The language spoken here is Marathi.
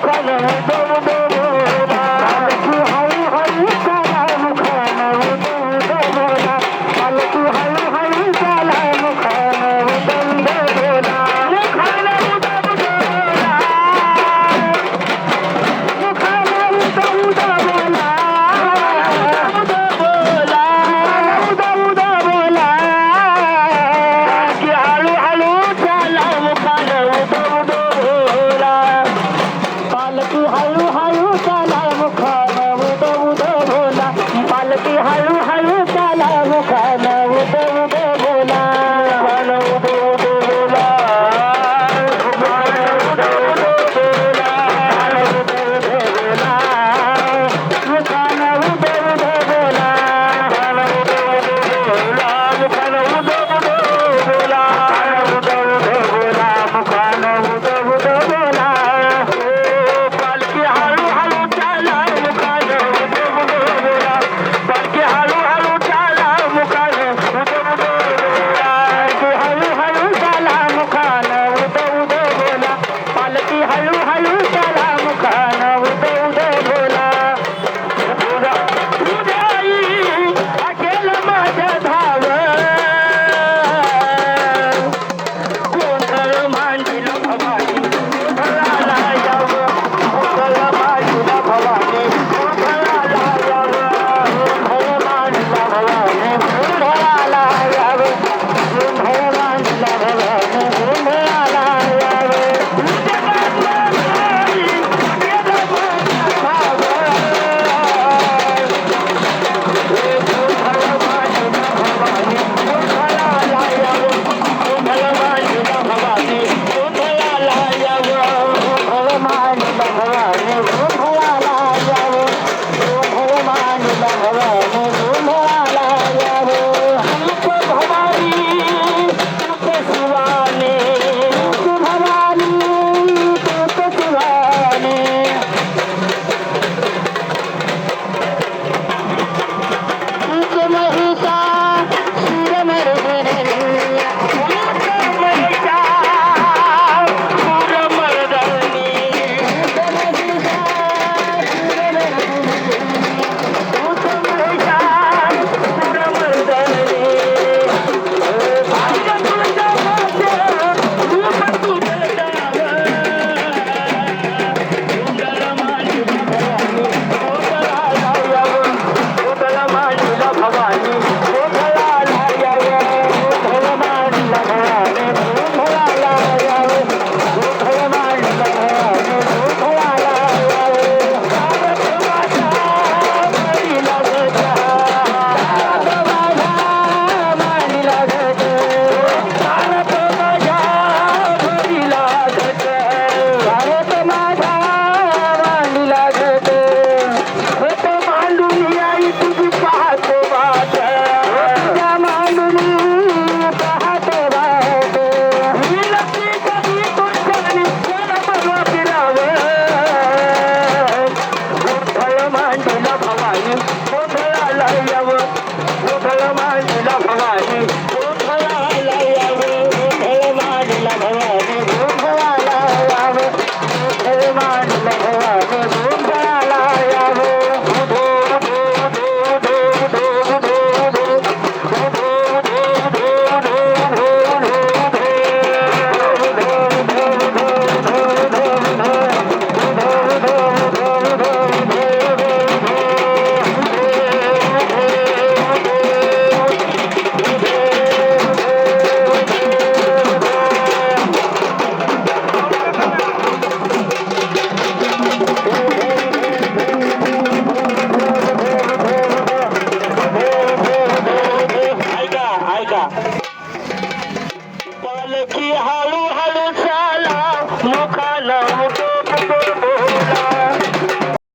Hello, hello, hello. வாழ मांडला भवानी गोंधळाला यावं गोंधळ मांडला भवानी. দেখি হালু হালু চালা মুখা